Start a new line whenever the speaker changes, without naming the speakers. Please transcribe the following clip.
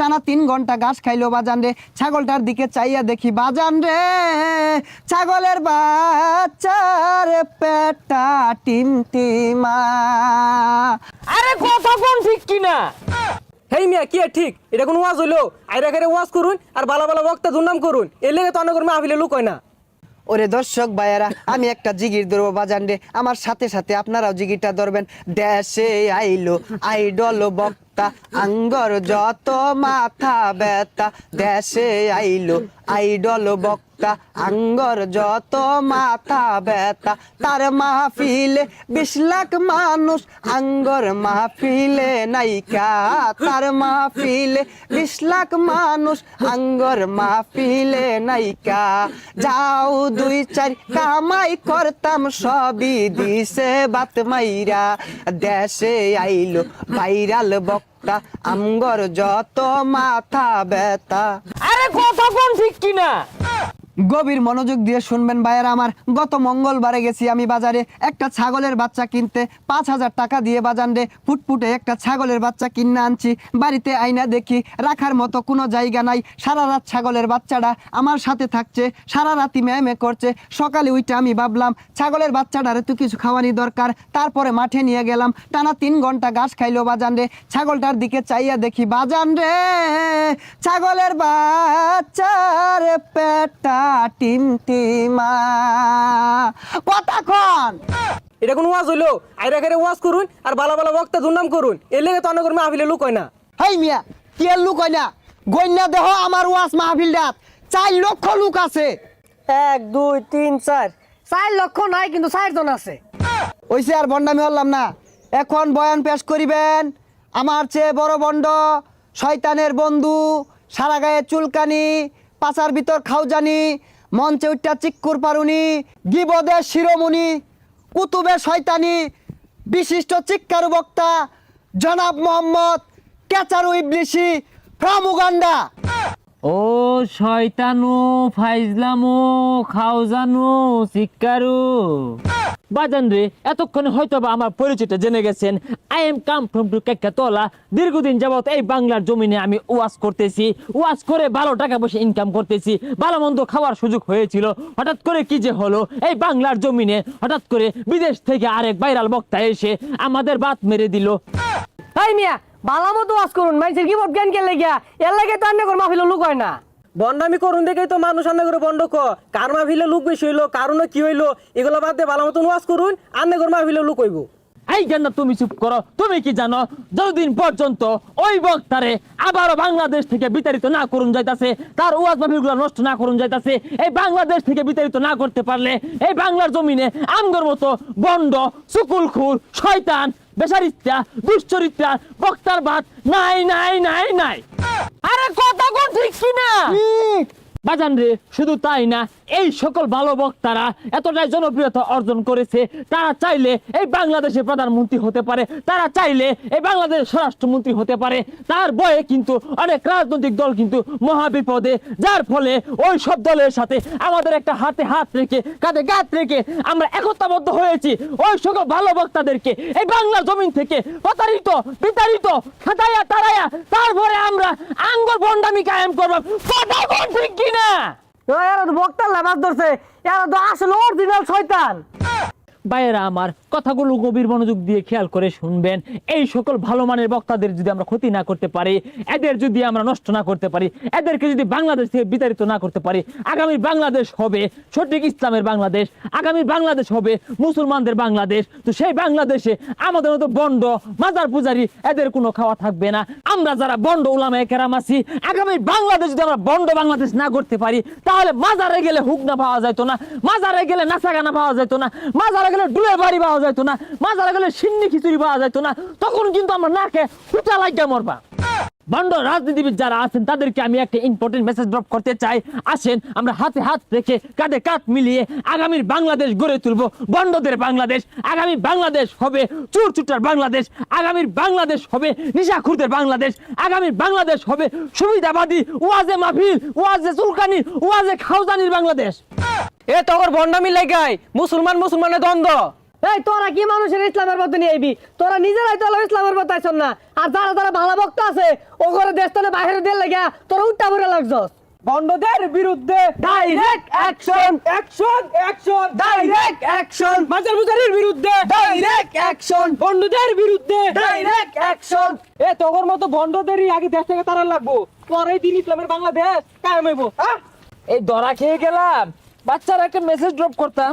টানা তিন ঘণ্টা ঘাস খাইলো বাজান রে। ছাগলটার দিকে চাইয়া দেখি বাজান রে ছাগলের বাচ্চার পেটা টিমটিমা
আরে কথা কোন ঠিক কিনা হেই মিয়া কি ঠিক? এটা কোন ওয়াজ হইল? আইরা করে ওয়াজ করুন আর বালা বালা বক্তা দুর্নাম করুন। এর লেগে তো অনেক মাহফিলে লোক হয় না।
ওরে দর্শক ভাইয়েরা আমি একটা জিগির ধরবো বাজান রে। আমার সাথে সাথে আপনারাও জিগিরটা ধরবেন। দেশে আইলো আইডল বক্তা আঙ্গর যত মাথা ব্যথা, দেশে আইলো আইডল বক্তা, আঙ্গর যত মাথা ব্যথা, তার মাহফিলে বিশ লাখ মানুষ, আঙ্গর মাহফিলে নাইকা তার মাহফিলে বিশ লাখ মানুষ, আঙ্গর মাহফিলে নাইকা যাও দুই চার, কামাই করতাম সবই দিছে বাত মাইরা। দেশে আইলো ভাইরাল বক্তা আমগর যত মাথা ব্যথা।
আরে কথা কোন ঠিক কিনা?
গভীর মনোযোগ দিয়ে শুনবেন, ভাইয়েরা, আমার গত মঙ্গলবারে গেছি আমি বাজারে। একটা ছাগলের বাচ্চা কিনতে পাঁচ হাজার টাকা দিয়ে বাজান রে। ফুটফুটে একটা ছাগলের বাচ্চা কিনে আনছি। বাড়িতে আইনা দেখি, রাখার মতো কোনো জায়গা নাই। সারা রাত ছাগলের বাচ্চাটা আমার সাথে থাকছে, সারা রাতি ম্যামে করছে। সকালে উইটা আমি ভাবলাম, ছাগলের বাচ্চাটারে তো কিছু খাওয়ানি দরকার। তারপরে মাঠে নিয়ে গেলাম। টানা তিন ঘণ্টা ঘাস খাইলো বাজান রে। ছাগলটার দিকে চাইয়া দেখি, বাজান রে, ছাগলের বাচ্চার পেটা টিমটিমা। কতক্ষণ
এটা কোন ওয়াজ হইল? আইরা করে ওয়াজ করুন আর বালা বালা বক্তা দুর্নাম করুন। এর লেগে তো মাহফিলে লোক হয় না।
হেই মিয়া কি আর লুক হয় না? গন্যা দেহ আমার ওয়াস মাহফিল ডাত চার লক্ষ লোক আছে।
এক দুই তিন চার। চার লক্ষ নাই কিন্তু চারজন আছে।
ওইসে আর বন্ডামি হলাম না। এখন বয়ান পেশ করিবেন। আমার চেয়ে বড় বন্ড শয়তানের বন্ধু সারা গায়ে চুলকানি পাচার ভিতর খাউজানি মঞ্চে উঠটা চিক্কুর পারুনি গিবদের শিরোমণি, কুতুবে শয়তানি, বিশিষ্ট চিক্কারু বক্তা, জনাব মোহাম্মদ কেচারু ইবলিশি ফ্রম উগান্ডা
ও শয়তানু, ফাইজলামু, খাওজানু শিকারু বাজান রে, এতক্ষণে হয়তো বা আমার পরিচয়টা জেনে গেছেন I am come from to কেকাতলা দীর্ঘদিন যাবত এই বাংলার জমিনে আমি করতেছি করে ভালো টাকা পয়সা ইনকাম করতেছি, ভালো মন্দ খাওয়ার সুযোগ হয়েছিল। হঠাৎ করে কি যে হলো, এই বাংলার জমিনে হঠাৎ করে বিদেশ থেকে আরেক ভাইরাল বক্তা এসে আমাদের বাত মেরে দিল।
তাই মিয়া ভালো মতো ওয়াজ করুন মানুষের কি বট জ্ঞান কে লেগিয়া? এর লাগে তো অনেক মাহফিলে লোক না। বন্ডামি করুন দেখেই তো মানুষ আন্না করে বন্ড ক কার মাহফিলে লোক বেশি হইল, কারণে কি হইল? এগুলো বাদ দিয়ে ভালো মতন ওয়াজ করুন আন্না করে মাহফিলে লোক হইব।
এই কেন তুমি চুপ করো। তুমি কি জানো, যতদিন পর্যন্ত ওই বক্তারে আবারও বাংলাদেশ থেকে বিতাড়িত না করুন যাইতাছে, তার ওয়াজ মাহফিলগুলো নষ্ট না করুন যাইতাছে, এই বাংলাদেশ থেকে বিতাড়িত না করতে পারলে এই বাংলার জমিনে আমগর মতো বন্ড, সুকুলখুর, শয়তান বেসারিত্রা দুশ্চরিত্রা বক্তার বাদ নাই নাই নাই নাই। আরে কথা কোন ঠিক কিনা বাজান রে, শুধু তাই না, এই সকল ভালো বক্তারা এতটাই জনপ্রিয়তা অর্জন করেছে, তারা চাইলে এই বাংলাদেশের প্রধানমন্ত্রী হতে পারে, তারা চাইলে এই বাংলাদেশের স্বরাষ্ট্রমন্ত্রী হতে পারে, তার বয়ে কিন্তু অনেক রাজনৈতিক দল কিন্তু মহাবিপদে, যার ফলে ওই সব দলের সাথে আমাদের একটা হাতে হাত রেখে, কাঁধে গাত রেখে আমরা একতাবদ্ধ হয়েছি, ওই সকল ভালো বক্তাদেরকে এই বাংলা জমিন থেকে প্রতারিত, বিতাড়িত, খাটাইয়া তারাইয়া তারপরে আমরা আঙ্গর বন্ডামি কায়েম করব। কথা কিনা?
এরা তো বক্তার লাভ ধরছে। এরা তো আসলে অরিজিনাল শয়তান।
ভাইয়েরা আমার কথাগুলো গভীর মনোযোগ দিয়ে খেয়াল করে শুনবেন। এই সকল ভালো মানের বক্তাদের যদি আমরা ক্ষতি না করতে পারি, এদের যদি আমরা নষ্ট না করতে পারি, এদেরকে যদি বাংলাদেশ থেকে বিতাড়িত না করতে পারি, আগামী বাংলাদেশ হবে সঠিক ইসলামের বাংলাদেশ, আগামী বাংলাদেশ হবে মুসলমানদের বাংলাদেশ। তো সেই বাংলাদেশে আমাদের মতো বন্ড, মাজার পূজারি, এদের কোনো খাওয়া থাকবে না। আমরা যারা বন্ড উলামায়ে কেরাম আছি, আগামী বাংলাদেশ যদি আমরা বন্ড বাংলাদেশ না করতে পারি, তাহলে মাজারে গেলে হুকনা পাওয়া যেত না, মাজারে গেলে নাচাগানা পাওয়া যেত না, মাজারে গেলে ডুলের বাড়ি পাওয়া যাইতো না, মাজারে গেলে সিন্নি খিচুড়ি পাওয়া যাইতো না, তখন কিন্তু আমরা নাকে হুটা লাগিয়ে মরবা বন্ড রাজনীতিবিদ যারা আছেন, তাদেরকে আমি একটা ইম্পর্টেন্ট মেসেজ ড্রপ করতে চাই। আসেন, আমরা হাতে হাত রেখে কাঁধে কাঁধ মিলিয়ে আগামীর বাংলাদেশ গড়ে তুলবো। বন্ডদের বাংলাদেশ, আগামী বাংলাদেশ হবে চুর চুটার বাংলাদেশ, আগামীর বাংলাদেশ হবে নিশাখুরদের বাংলাদেশ, আগামীর বাংলাদেশ হবে সুবিধাবাদী, ওয়াজে মাহফিল, ওয়াজে চুলকানি, ওয়াজে খাউজানির বাংলাদেশ।
এ তোর বন্ডামি লাগাই মুসলমান মুসলমানের দ্বন্দ্ব।
এই তোরা কি মানুষের ইসলামের পথে নিয়ে আইবি? তোরা নিজেরাই তো হলো ইসলামের পথে আইছন না। আর যারা যারা ভালো ভক্ত আছে ও করে দেশ তো বাইরে দিয়ে লাগিয়া তোরা উল্টা ভরে লাগছস।
বন্ডদের বিরুদ্ধে
direct action
action action direct action
বাজার বুজারির বিরুদ্ধে
ডাইরেক্ট অ্যাকশন
বন্ধুদের বিরুদ্ধে
ডাইরেক্ট অ্যাকশন
এ তোর মতো বন্ধদেরই আগে দেশ থেকে তারা লাগবো। পরেই দিন ইসলামের বাংলাদেশ কায়েম হইব।
এই দরা খেয়ে গেলাম। বাচ্চারা একটা মেসেজ ড্রপ করতাম।